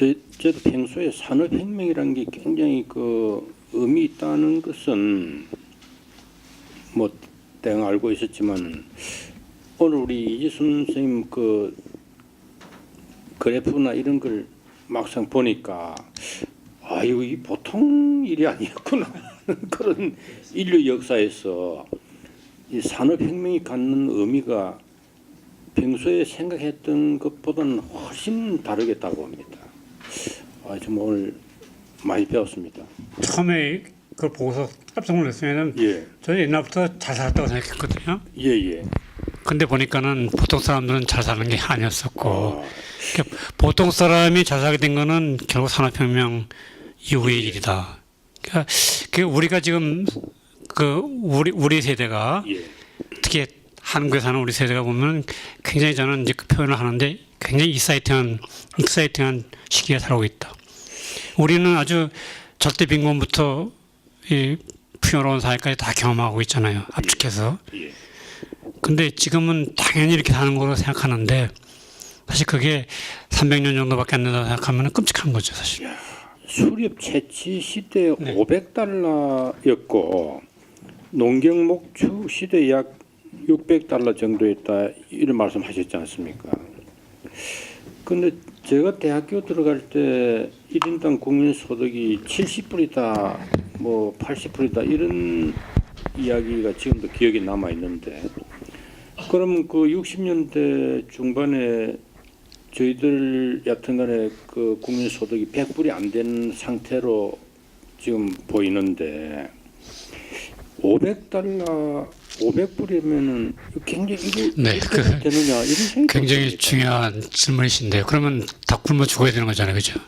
저, 저도 평소에 산업혁명이라는 게 굉장히 그 의미 있다는 것은 뭐 대강 알고 있었지만 오늘 우리 이지순 선생님 그 그래프나 이런 걸 막상 보니까 아 이거 이 보통 일이 아니었구나 그런 인류 역사에서 이 산업혁명이 갖는 의미가 평소에 생각했던 것보다는 훨씬 다르겠다고 봅니다. 아, 정말 오늘 많이 배웠습니다. 처음에 그걸 보고서 깜짝 놀랐으면은 예, 저는 옛날부터 잘 살았다고 생각했거든요. 예, 예. 근데 보니까는 보통 사람들은 잘 사는 게 아니었었고 아, 그러니까 보통 사람이 잘 살게 된 거는 결국 산업혁명 이후의 일이다. 그러니까 그 우리가 지금 그 우리 우리 세대가 예, 특히 한국에 사는 우리 세대가 보면 굉장히 저는 이제 그 표현을 하는데 굉장히 익사이팅한 익사이팅한 시기에 살고 있다. 우리는 아주 절대 빈곤부터 이 풍요로운 사회까지 다 경험하고 있잖아요. 압축해서. 예. 근데 지금은 당연히 이렇게 사는 거로 생각하는데 사실 그게 300년 정도밖에 안 된다고 생각하면 끔찍한 거죠, 사실. 수렵 채취 시대 네. 500달러였고 농경 목축 시대 약 600달러 정도였다 이런 말씀하셨지 않습니까? 근데 제가 대학교 들어갈 때 1인당 국민 소득이 70불이다 뭐 80불이다 이런 이야기가 지금도 기억에 남아 있는데 그럼 그 60년대 중반에 저희들 여튼간에 그 국민 소득이 100불이 안 되는 상태로 지금 보이는데 500달러 500불이면은 굉장히 이게 네, 어떻게 그 되느냐 이런 생각이 굉장히. 중요한 질문이신데요. 그러면 다 굶어 죽어야 되는 거잖아요, 그죠?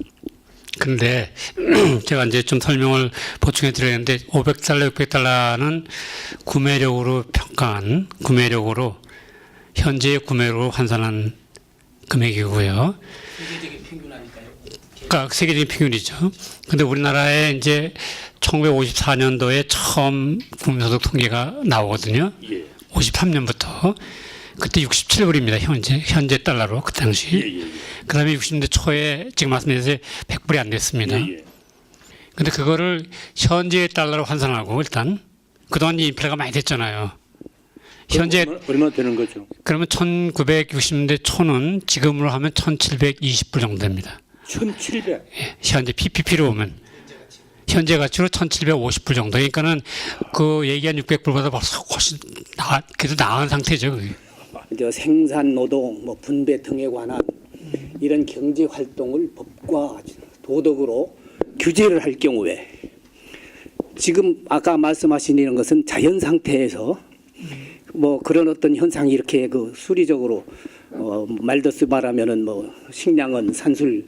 근데 제가 이제 좀 설명을 보충해 드렸는데 500달러, 600달러는 구매력으로 평가한 구매력으로 현재의 구매로 환산한 금액이고요. 세계적인 평균 아닐까요? 그러니까 세계적인 평균이죠. 근데 우리나라에 이제 1954년도에 처음 국민소득 통계가 나오거든요. 예. 53년부터 그때 67불입니다. 현재 현재 달러로 그 당시. 예, 예, 그다음에 60년대 초에 지금 말씀드린 100불이 안 됐습니다. 예, 예. 근데 그거를 현재 달러로 환산하고 일단 그동안 인플레가 많이 됐잖아요. 현재 얼마, 얼마 되는 거죠? 그러면 1960년대 초는 지금으로 하면 1720불 정도 됩니다. 1,700. 예, 현재 PPP로 오면 현재 가치로 1,750불 정도. 그러니까는 그 얘기한 600불보다 벌써 훨씬 나 그래도 나은 상태죠. 그게. 저 생산 노동 뭐 분배 등에 관한 이런 경제 활동을 법과 도덕으로 규제를 할 경우에 지금 아까 말씀하신 이런 것은 자연 상태에서 뭐 그런 어떤 현상이 이렇게 그 수리적으로 어 말더스 말하면은 뭐 식량은 산술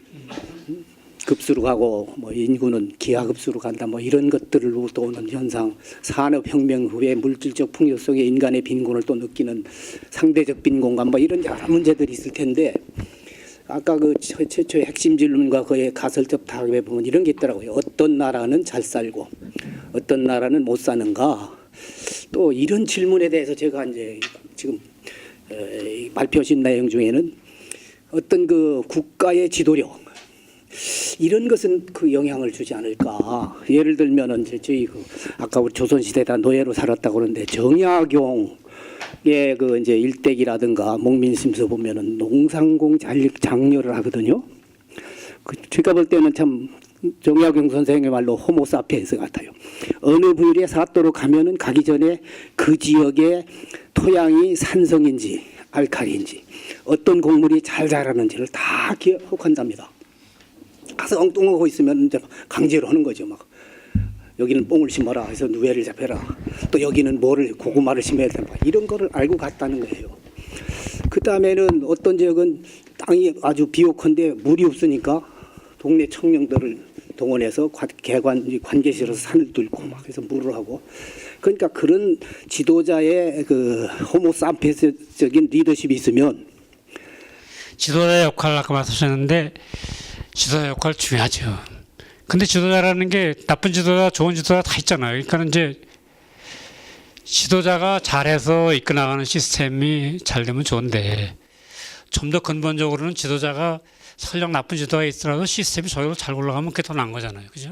급수로 가고 뭐 인구는 기하 급수로 간다 뭐 이런 것들로 또 오는 현상 산업 혁명 후에 물질적 풍요 속에 인간의 빈곤을 또 느끼는 상대적 빈곤감 뭐 이런 여러 문제들이 있을 텐데 아까 그 최- 최초의 핵심 질문과 그의 가설적 답에 보면 이런 게 있더라고요. 어떤 나라는 잘 살고 어떤 나라는 못 사는가 또 이런 질문에 대해서 제가 이제 지금 발표하신 내용 중에는 어떤 그 국가의 지도력 이런 것은 그 영향을 주지 않을까. 예를 들면은 저희 그 아까 우리 조선 시대다 노예로 살았다고 그러는데 정약용의 그 이제 일대기라든가 목민심서 보면은 농상공 잔립 장려를 하거든요. 그 제가 볼 때는 참 정약용 선생의 말로 호모사피엔스 같아요. 어느 부위에 사또로 가면은 가기 전에 그 지역의 토양이 산성인지 알칼리인지 어떤 곡물이 잘 자라는지를 다 기억한답니다. 가서 엉뚱하고 있으면 이제 강제로 하는 거죠. 막 여기는 뽕을 심어라 해서 누에를 잡혀라. 또 여기는 뭐를 고구마를 심어야 된다. 이런 거를 알고 갔다는 거예요. 그 다음에는 어떤 지역은 땅이 아주 비옥한데 물이 없으니까 동네 청년들을 동원해서 관- 개관 관계실에서 산을 뚫고 막 해서 물을 하고 그러니까 그런 지도자의 그 호모사피엔스적인 리더십이 있으면 지도자 역할 아까 말씀하셨는데 지도자 역할 중요하죠. 근데 지도자라는 게 나쁜 지도자, 좋은 지도자 다 있잖아요. 그러니까 이제 지도자가 잘해서 이끌어 나가는 시스템이 잘 되면 좋은데 좀 더 근본적으로는 지도자가 설령 나쁜 제도가 있더라도 시스템이 저절로 잘 굴러가면 그게 더 나은 거잖아요. 그죠?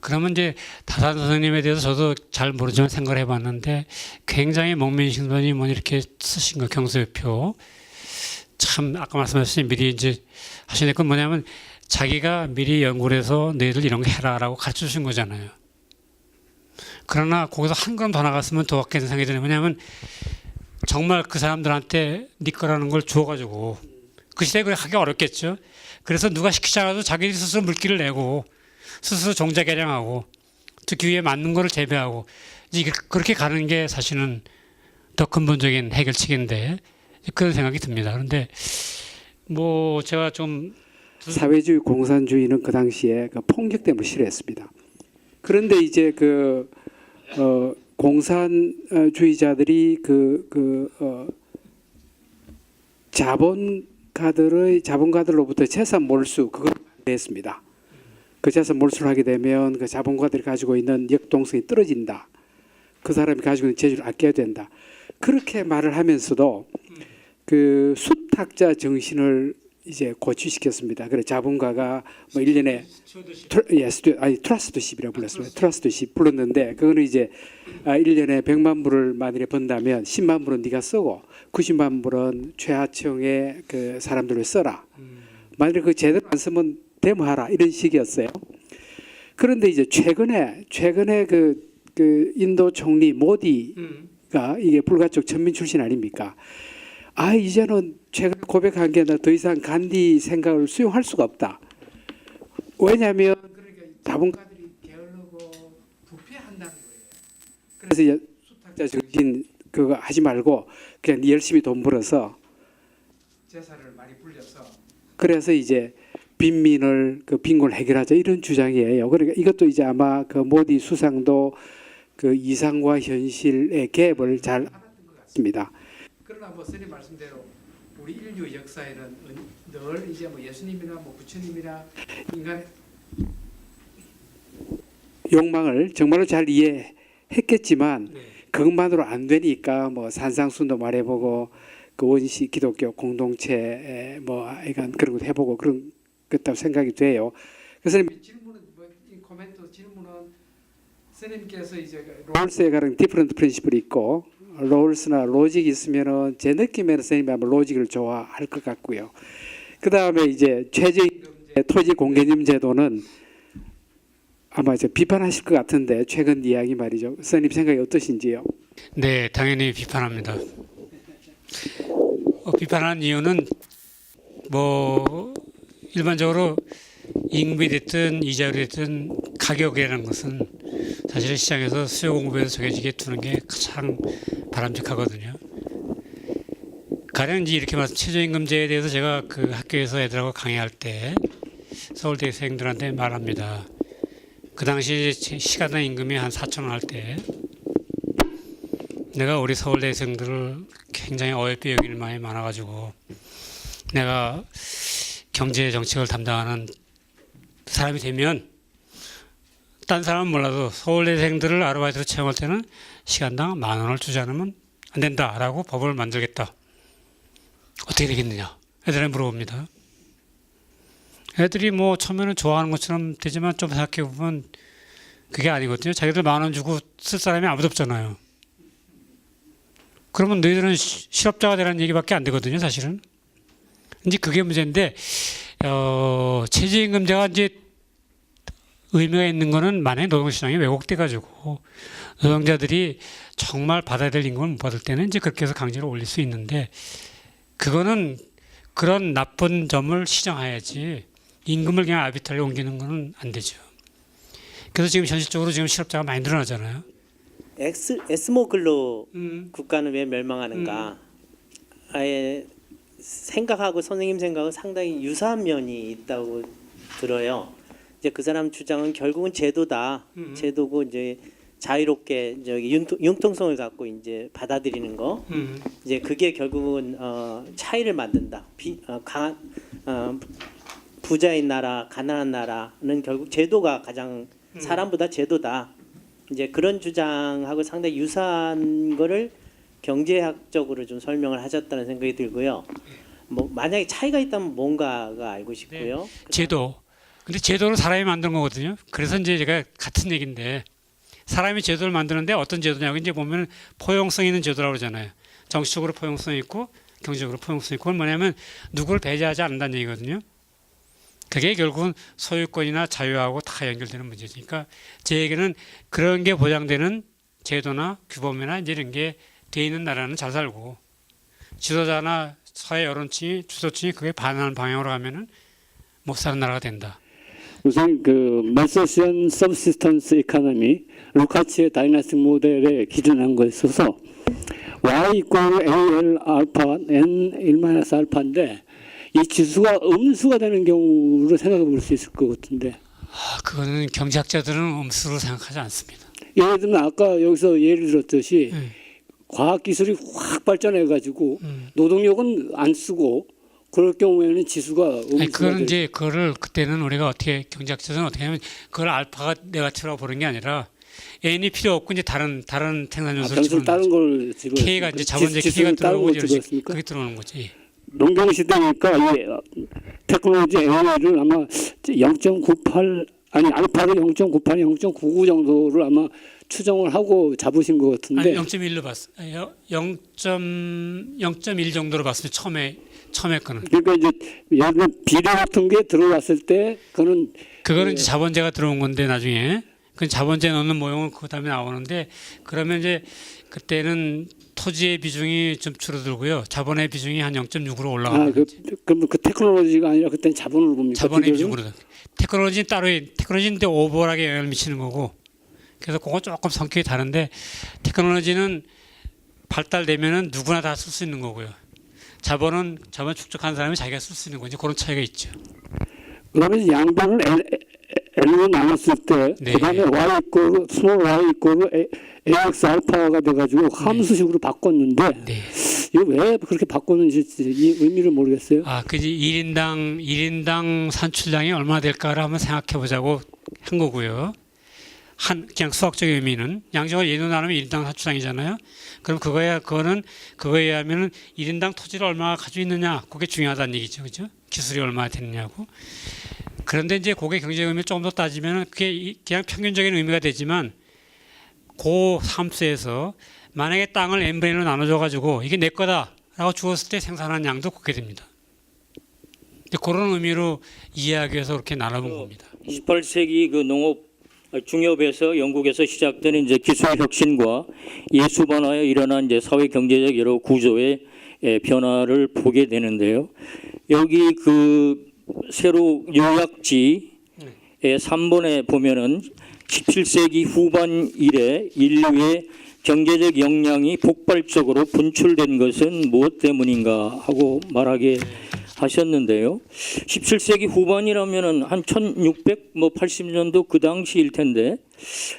그러면 이제 다산 선생님에 대해서 저도 잘 모르지만 생각을 해봤는데 굉장히 목민신선이 뭐 이렇게 쓰신 거 경서표 참 아까 말씀하신 미리 이제 하신 건 뭐냐면 자기가 미리 연구를 해서 너희들 이런 거 해라라고 가르쳐 주신 거잖아요. 그러나 거기서 한 걸음 더 나갔으면 더 같겠는 생각이 드는 뭐냐면 정말 그 사람들한테 네 거라는 걸 주어가지고 그 시대에 그래 하기 어렵겠죠. 그래서 누가 시키지 않아도 자기 스스로 물기를 내고 스스로 종자 개량하고 또 기후에 맞는 거를 재배하고 이제 그렇게 가는 게 사실은 더 근본적인 해결책인데 그런 생각이 듭니다. 그런데 뭐 제가 좀 사회주의 공산주의는 그 당시에 그 폭력 때문에 싫어했습니다. 그런데 이제 그 어, 공산주의자들이 그, 그 어, 자본가들의 자본가들로부터 재산 몰수 그걸 반대했습니다. 그 재산 몰수를 하게 되면 그 자본가들이 가지고 있는 역동성이 떨어진다. 그 사람이 가지고 있는 재주를 아껴야 된다. 그렇게 말을 하면서도 그 수탁자 정신을 이제 고취시켰습니다. 그래 자본가가 뭐 1년에 트러, 예, 스튜, 아니 트러스트십이라고 불렀습니다. 트러스트십 불렀는데 그거는 이제 아, 1년에 100만 불을 만일에 번다면 10만 불은 네가 쓰고 90만 불은 최하층의 그 사람들을 써라. 만일에 그 제대로 안 쓰면 데모하라 이런 식이었어요. 그런데 이제 최근에 최근에 그, 그 인도 총리 모디가 이게 불가촉 천민 출신 아닙니까? 아 이제는 제가 고백한 게 더 이상 간디 생각을 수용할 수가 없다. 왜냐하면 그러니까 자본가들이 게을르고 부패한다는 거예요. 그래서 이제 수탁자 정신 그거 하지 말고 그냥 네 열심히 돈 벌어서 재산을 많이 불려서 그래서 이제 빈민을 그 빈곤을 해결하자 이런 주장이에요. 그러니까 이것도 이제 아마 그 모디 수상도 그 이상과 현실의 갭을 잘 알았던 것 같습니다. 그러나 뭐 선생님 말씀대로 우리 인류 역사에는 늘 이제 뭐 예수님이나 뭐 부처님이나 인간의 욕망을 정말로 잘 이해했겠지만 그것만으로 안 되니까 뭐 산상순도 말해보고 그 원시 기독교 공동체 뭐 이건 그런 것도 해보고 그런 것다고 생각이 돼요. 그래서 질문은 뭐이 코멘트 질문은 스님께서 이제 롤스에 가는 디퍼런트 프린시플이 있고 롤스나 로직이 있으면은 제 느낌에는 스님이 아마 로직을 좋아할 것 같고요. 그 다음에 이제 최저임금제, 토지 공개념 제도는 아마 이제 비판하실 것 같은데 최근 이야기 말이죠. 스님 생각이 어떠신지요? 네, 당연히 비판합니다. 어, 비판하는 이유는 뭐 일반적으로 임금이 됐든 이자율이 됐든 가격이라는 것은 사실 시장에서 수요 공급에서 정해지게 두는 게 가장 바람직하거든요. 가령 이제 이렇게 말씀 최저임금제에 대해서 제가 그 학교에서 애들하고 강의할 때 서울대생들한테 말합니다. 그 당시 시간당 임금이 한 4천 원 할 때 내가 우리 서울대생들을 굉장히 어여삐 여길 많이 많아가지고 내가 경제 정책을 담당하는 사람이 되면 딴 사람은 몰라도 서울대생들을 아르바이트로 채용할 때는 시간당 만 원을 주지 않으면 안 된다라고 법을 만들겠다. 어떻게 되겠느냐? 애들한테 물어봅니다. 애들이 뭐 처음에는 좋아하는 것처럼 되지만 좀 생각해 보면 그게 아니거든요. 자기들 만 원 주고 쓸 사람이 아무도 없잖아요. 그러면 너희들은 시- 실업자가 되라는 얘기밖에 안 되거든요, 사실은. 이제 그게 문제인데 어, 최저임금제가 이제 의미가 있는 거는 만약에 노동시장이 왜곡돼 가지고 노동자들이 정말 받아야 될 임금을 못 받을 때는 이제 그렇게 해서 강제로 올릴 수 있는데 그거는 그런 나쁜 점을 시정해야지 임금을 그냥 아비타르에 옮기는 거는 안 되죠. 그래서 지금 현실적으로 지금 실업자가 많이 늘어나잖아요. 엑스, 에스모 근로 음. 국가는 왜 멸망하는가? 아예 생각하고 선생님 생각은 상당히 유사한 면이 있다고 들어요. 이제 그 사람 주장은 결국은 제도다. 음. 제도고 이제 자유롭게 저기 융통, 융통성을 갖고 이제 받아들이는 거. 음. 이제 그게 결국은 어, 차이를 만든다. 비, 어, 강한 어, 부자인 나라, 가난한 나라는 결국 제도가 가장 사람보다 제도다. 이제 그런 주장하고 상당히 유사한 거를 경제학적으로 좀 설명을 하셨다는 생각이 들고요. 뭐 만약에 차이가 있다면 뭔가가 알고 싶고요. 제도. 근데 제도를 사람이 만든 거거든요. 그래서 이제 제가 같은 얘기인데 사람이 제도를 만드는데 어떤 제도냐고 이제 보면 포용성 있는 제도라고 그러잖아요. 정치적으로 포용성 있고 경제적으로 포용성 있고 그건 뭐냐면 누구를 배제하지 않는다는 얘기거든요. 그게 결국은 소유권이나 자유하고 다 연결되는 문제니까 제 얘기는 그런 게 보장되는 제도나 규범이나 이런 게 돼 있는 나라는 잘 살고 지도자나 사회 여론층이 주도층이 그게 반하는 방향으로 가면은 못 사는 나라가 된다. 우선 그 말소시언 서브시스턴스 이코노미 루카치의 다이나스틱 모델에 기준한 거에 있어서 y 이꼴 al 알파 n 1 알파인데 이 지수가 음수가 되는 경우로 생각해 볼 수 있을 것 같은데 아, 그거는 경제학자들은 음수로 생각하지 않습니다. 예를 들면 아까 여기서 예를 들었듯이 음. 과학 기술이 확 발전해 가지고 음. 노동력은 안 쓰고 그럴 경우에는 지수가 될 이제 그거를 그때는 우리가 어떻게 경제학자들은 어떻게 하면 그걸 알파가 네가티브라고 보는 게 아니라 n이 필요 없고 이제 다른 다른 생산 아, 요소를 변수를 집어넣는 다른. 걸 집어 K가 이제 자본재 K가 이제 집어넣습니까? 그게 들어오는 거지. 예. 농경 시대니까 이 테크놀로지 AI를 아마 0.98 아니 알파를 0.98, 0.99 정도를 아마 추정을 하고 잡으신 것 같은데 아니 0.1로 봤어. 0.0.1 정도로 봤으면 처음에 처음에 거는. 그러니까 이제 예를 비례 같은 게 들어갔을 때 그는 그거는 예. 이제 자본재가 들어온 건데 나중에 그 자본재 넣는 모형은 그 다음에 나오는데 그러면 이제 그때는 토지의 비중이 좀 줄어들고요. 자본의 비중이 한 0.6으로 올라가는 아, 그, 그럼 그 테크놀로지가 아니라 그때는 자본으로 봅니까? 자본의? 비중으로 테크놀로지는 따로 테크놀로지인데 오버하게 영향을 미치는 거고 그래서 그거 조금 성격이 다른데 테크놀로지는 발달되면은 누구나 다 쓸 수 있는 거고요. 자본은 자본 축적한 사람이 자기가 쓸 수 있는 거지 그런 차이가 있죠. 그러면 양변을 L, L로 나눴을 때 네. 그다음에 Y 이꼬르 스몰 Y A- AX 알파가 돼가지고 함수식으로 바꿨는데 네. 이거 왜 그렇게 바꿨는지 이 의미를 모르겠어요. 아, 그지 1인당 1인당 산출량이 얼마나 될까를 한번 생각해 보자고 한 거고요. 한 그냥 수학적 의미는 양적을 예로 나누면 1인당 산출량이잖아요. 그럼 그거야 그거는 그거에 의하면은 1인당 토지를 얼마나 가지고 있느냐 그게 중요하다는 얘기죠. 그죠? 기술이 얼마나 되느냐고. 그런데 이제 그게 경제 의미를 조금 더 따지면은 그게 이- 그냥 평균적인 의미가 되지만 고 함수에서 만약에 땅을 n분의 1로 나눠줘 가지고 이게 내 거다라고 주었을 때 생산한 양도 그렇게 됩니다. 그런 의미로 이해하기 위해서 그렇게 나눠본 겁니다. 18세기 그 농업 중엽에서 영국에서 시작된 이제 기술 혁신과 예수 변화에 일어난 이제 사회 경제적 여러 구조의 예, 변화를 보게 되는데요. 여기 그 새로 요약지의 3번에 보면은 17세기 후반 이래 인류의 경제적 역량이 폭발적으로 분출된 것은 무엇 때문인가 하고 말하게 하셨는데요. 17세기 후반이라면은 한 1680년도 그 당시일 텐데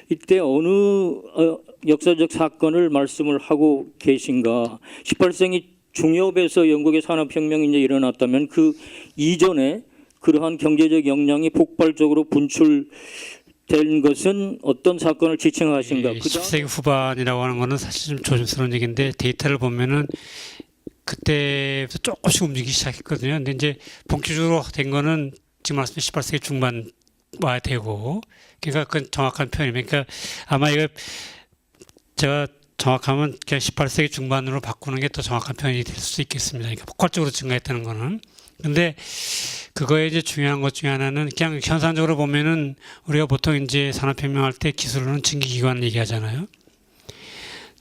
이때 어느 어, 역사적 사건을 말씀을 하고 계신가? 18세기 중엽에서 영국의 산업혁명이 이제 일어났다면 그 이전에 그러한 경제적 역량이 폭발적으로 분출 된 것은 어떤 사건을 지칭하신가? 이 그다음 10세기 후반이라고 하는 거는 사실 좀 조심스러운 얘기인데 데이터를 보면은 그때부터 조금씩 움직이기 시작했거든요. 근데 이제 본격적으로 된 거는 지금 말씀드린 18세기 중반 와야 되고 그러니까 그건 정확한 표현이에요. 그러니까 아마 이거 제가 정확하면 그냥 18세기 중반으로 바꾸는 게 더 정확한 표현이 될 수 있겠습니다. 그러니까 폭발적으로 증가했다는 거는. 근데 그거에 이제 중요한 것 중에 하나는 그냥 현상적으로 보면은 우리가 보통 이제 산업혁명 할 때 기술로는 증기기관 얘기하잖아요.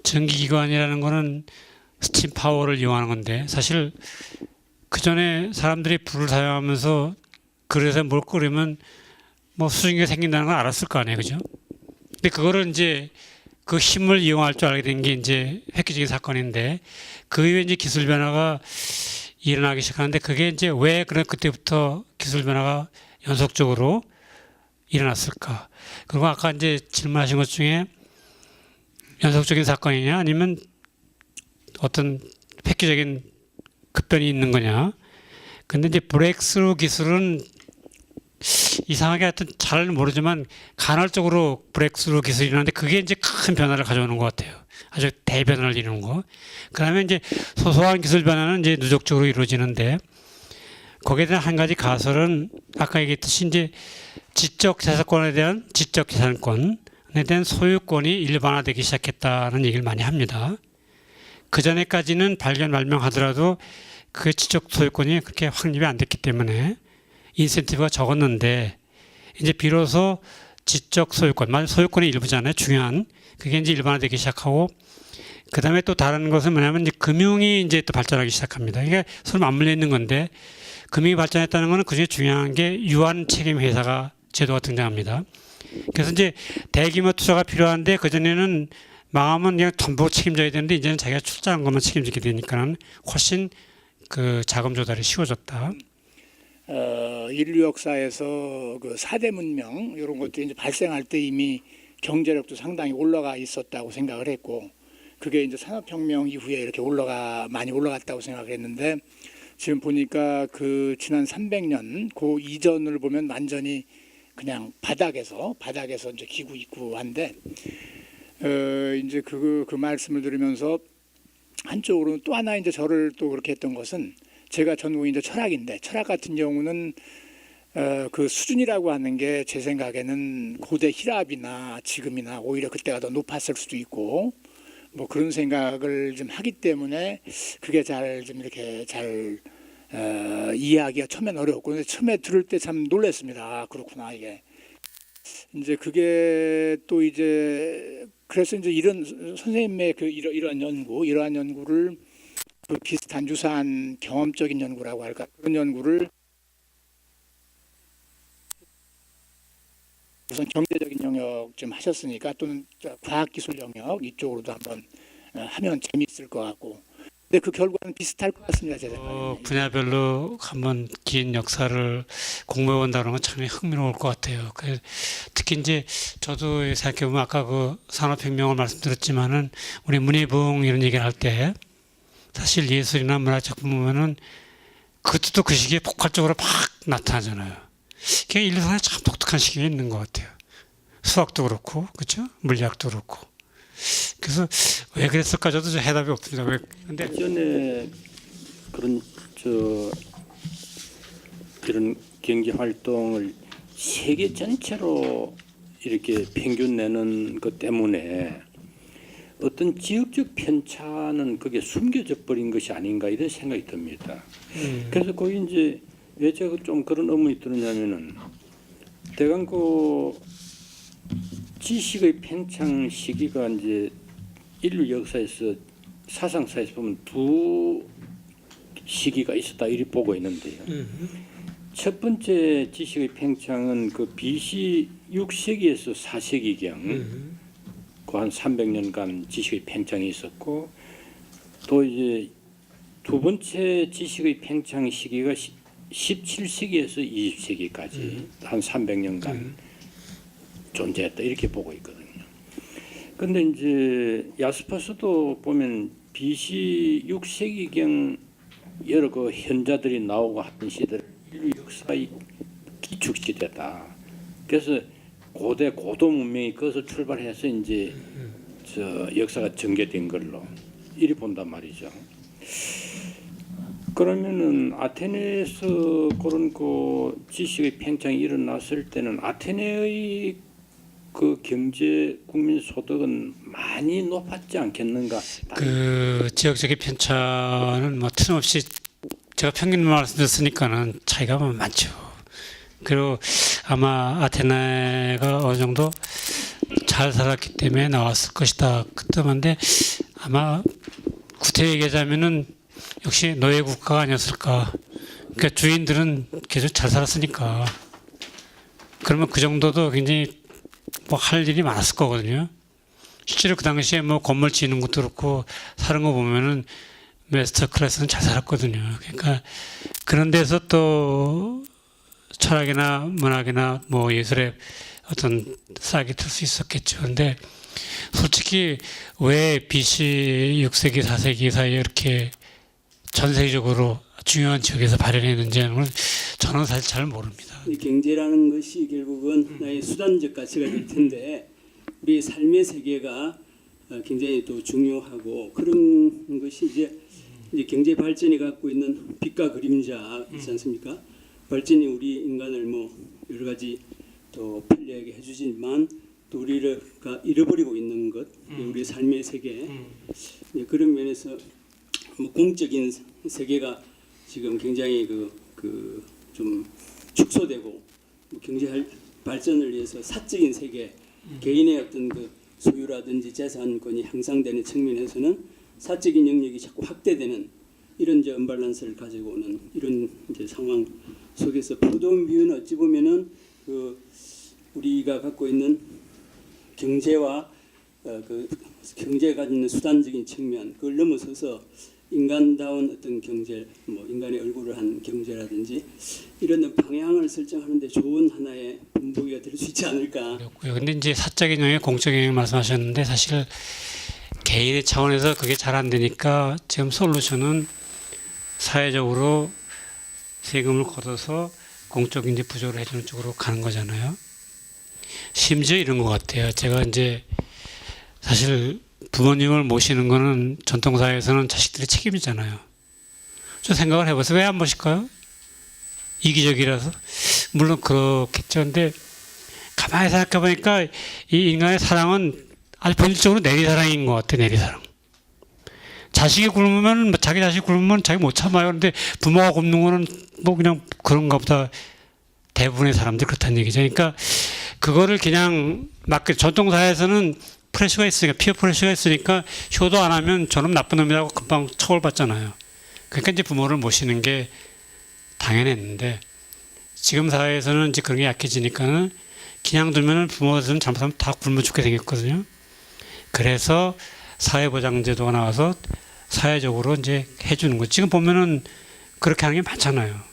증기기관이라는 거는 스팀 파워를 이용하는 건데 사실 그 전에 사람들이 불을 사용하면서 그래서 뭘 끓이면 뭐 수증기가 생긴다는 걸 알았을 거 아니에요, 그죠? 근데 그거를 이제 그 힘을 이용할 줄 알게 된 게 이제 획기적인 사건인데 그 이후에 이제 기술 변화가 일어나기 시작하는데 그게 이제 왜 그런 그때부터 기술 변화가 연속적으로 일어났을까? 그리고 아까 이제 질문하신 것 중에 연속적인 사건이냐 아니면 어떤 획기적인 급변이 있는 거냐? 근데 이제 브레이크스루 기술은 이상하게 하여튼 잘 모르지만 간헐적으로 브레이크스루 기술이 일어나는데 그게 이제 큰 변화를 가져오는 것 같아요. 아주 대변을 이루는 거. 그 다음에 이제 소소한 기술 변화는 이제 누적적으로 이루어지는데 거기에 대한 한 가지 가설은 아까 얘기했듯이 이제 지적 재산권에 대한 지적 재산권에 대한 소유권이 일반화되기 시작했다는 얘기를 많이 합니다. 그 전에까지는 발견 발명하더라도 그 지적 소유권이 그렇게 확립이 안 됐기 때문에 인센티브가 적었는데 이제 비로소 지적 소유권, 말 소유권의 일부잖아요. 중요한 그게 이제 일반화되기 시작하고 그 다음에 또 다른 것은 뭐냐면 이제 금융이 이제 또 발전하기 시작합니다. 이게 서로 맞물려 있는 건데 금융이 발전했다는 것은 그중에 중요한 게 유한 책임 회사가 제도가 등장합니다. 그래서 이제 대규모 투자가 필요한데 그 전에는 망하면 그냥 전부 책임져야 되는데 이제는 자기가 출자한 것만 책임지게 되니까는 훨씬 그 자금 조달이 쉬워졌다. 어, 인류 역사에서 그 사대 문명 이런 것들이 이제 발생할 때 이미 경제력도 상당히 올라가 있었다고 생각을 했고 그게 이제 산업혁명 이후에 이렇게 올라가 많이 올라갔다고 생각을 했는데 지금 보니까 그 지난 300년 그 이전을 보면 완전히 그냥 바닥에서 바닥에서 이제 기구 있구한데 어, 이제 그, 그 말씀을 들으면서 한쪽으로는 또 하나 이제 저를 또 그렇게 했던 것은 제가 전공이 이제 철학인데 철학 같은 경우는 어, 그 수준이라고 하는 게 제 생각에는 고대 히랍이나 지금이나 오히려 그때가 더 높았을 수도 있고 뭐 그런 생각을 좀 하기 때문에 그게 잘 좀 이렇게 잘 어, 이해하기가 처음엔 어려웠고 근데 처음에 들을 때 참 놀랐습니다. 아, 그렇구나 이게 이제 그게 또 이제 그래서 이제 이런 선생님의 그 이러, 이러한 연구 이러한 연구를 그 비슷한 유사한 경험적인 연구라고 할까? 그런 연구를 우선 경제적인 영역 좀 하셨으니까 또는 과학기술 영역 이쪽으로도 한번 어, 하면 재미있을 것 같고 근데 그 결과는 비슷할 것 같습니다 제 어, 분야별로 한번 긴 역사를 공부해 본다는 건 참 흥미로울 것 같아요. 그, 특히 이제 저도 생각해 보면 아까 그 산업혁명을 말씀드렸지만은 우리 문예부흥 이런 얘기를 할 때 사실 예술이나 문화 작품 보면은 그것도 그 시기에 폭발적으로 막 나타나잖아요. 그게 인류사에 참 독특한 시기가 있는 것 같아요. 수학도 그렇고, 그렇죠? 물리학도 그렇고. 그래서 왜 그랬을까 저도 좀 해답이 없습니다. 왜? 근데 전에 그런 저 이런 경제 활동을 세계 전체로 이렇게 평균 내는 것 때문에 어떤 지역적 편차는 그게 숨겨져 버린 것이 아닌가 이런 생각이 듭니다. 그래서 거기 이제 왜 제가 좀 그런 의문이 드느냐면은 대강 그 지식의 팽창 시기가 이제 인류 역사에서 사상사에서 보면 두 시기가 있었다 이리 보고 있는데요. 첫 번째 지식의 팽창은 그 BC 6세기에서 4세기경 그 한 300년간 지식의 팽창이 있었고 또 이제 두 번째 지식의 팽창 시기가 17세기에서 20세기까지 한 300년간 존재했다 이렇게 보고 있거든요. 근데 이제 야스퍼스도 보면 BC 6세기경 여러 그 현자들이 나오고 하던 시대 인류 역사의 기축 시대다. 그래서 고대 고도 문명이 거기서 출발해서 이제 저 역사가 전개된 걸로 이리 본단 말이죠. 그러면은 아테네에서 그런 그 지식의 팽창이 일어났을 때는 아테네의 그 경제 국민 소득은 많이 높았지 않겠는가? 그 지역적인 편차는 뭐 틀림없이 제가 평균 말씀드렸으니까는 차이가 뭐 많죠. 그리고 아마 아테네가 어느 정도 잘 살았기 때문에 나왔을 것이다. 그때만데 아마 구태 얘기하자면은 역시 노예 국가가 아니었을까. 그러니까 주인들은 계속 잘 살았으니까. 그러면 그 정도도 굉장히 뭐 할 일이 많았을 거거든요. 실제로 그 당시에 뭐 건물 지는 것도 그렇고 사는 거 보면은 메스터 클래스는 잘 살았거든요. 그러니까 그런 데서 또 철학이나 문학이나 뭐 예술의 어떤 싹이 틀 수 있었겠죠. 근데 솔직히 왜 BC 6세기, 4세기 사이에 이렇게 전 세계적으로 중요한 지역에서 발현했는지는 걸 저는 사실 잘 모릅니다. 이 경제라는 것이 결국은 나의 수단적 가치가 될 텐데 우리 삶의 세계가 어, 굉장히 또 중요하고 그런 것이 이제, 이제 경제 발전이 갖고 있는 빛과 그림자 있지 않습니까? 발전이 우리 인간을 뭐 여러 가지 또 편리하게 해주지만 또 우리가 잃어버리고 있는 것, 우리 삶의 세계. 예, 그런 면에서 뭐 공적인 세계가 지금 굉장히 그좀 축소되고 뭐 경제 할- 발전을 위해서 사적인 세계, 개인의 어떤 그 소유라든지 재산권이 향상되는 측면에서는 사적인 영역이 자꾸 확대되는 이런 이제 언밸런스를 가지고 오는 이런 이제 상황 속에서 포도미은 어찌 보면은 그 우리가 갖고 있는 경제와 어, 그 경제가 있는 수단적인 측면 그걸 넘어서서 인간다운 어떤 경제, 뭐 인간의 얼굴을 한 경제라든지 이런 방향을 설정하는데 좋은 하나의 분보기가 될 수 있지 않을까. 그렇고요. 근데 이제 사적인 영역, 공적인 영역 말씀하셨는데 사실 개인의 차원에서 그게 잘 안 되니까 지금 솔루션은 사회적으로 세금을 걷어서 공적인 이제 부조를 해주는 쪽으로 가는 거잖아요. 심지어 이런 것 같아요. 제가 이제 사실 부모님을 모시는 거는 전통사회에서는 자식들의 책임이잖아요. 저 생각을 해보세요. 왜 안 모실까요? 이기적이라서 물론 그렇겠죠. 근데 가만히 생각해 보니까 이 인간의 사랑은 아주 본질적으로 내리사랑인 것 같아. 내리사랑. 자식이 굶으면 자기 자식 굶으면 자기 못 참아요. 근데 부모가 굶는 거는 뭐 그냥 그런가 보다. 대부분의 사람들이 그렇다는 얘기죠. 그러니까 그거를 그냥 막 전통사회에서는 프레셔가 있으니까 피어 프레셔가 있으니까 효도 안 하면 저놈 나쁜 놈이라고 금방 처벌받잖아요. 그러니까 이제 부모를 모시는 게 당연했는데 지금 사회에서는 이제 그런 게 약해지니까는 그냥 두면은 부모들은 잘못하면 다 굶어 죽게 생겼거든요. 그래서 사회보장제도가 나와서 사회적으로 이제 해주는 거. 지금 보면은 그렇게 하는 게 많잖아요.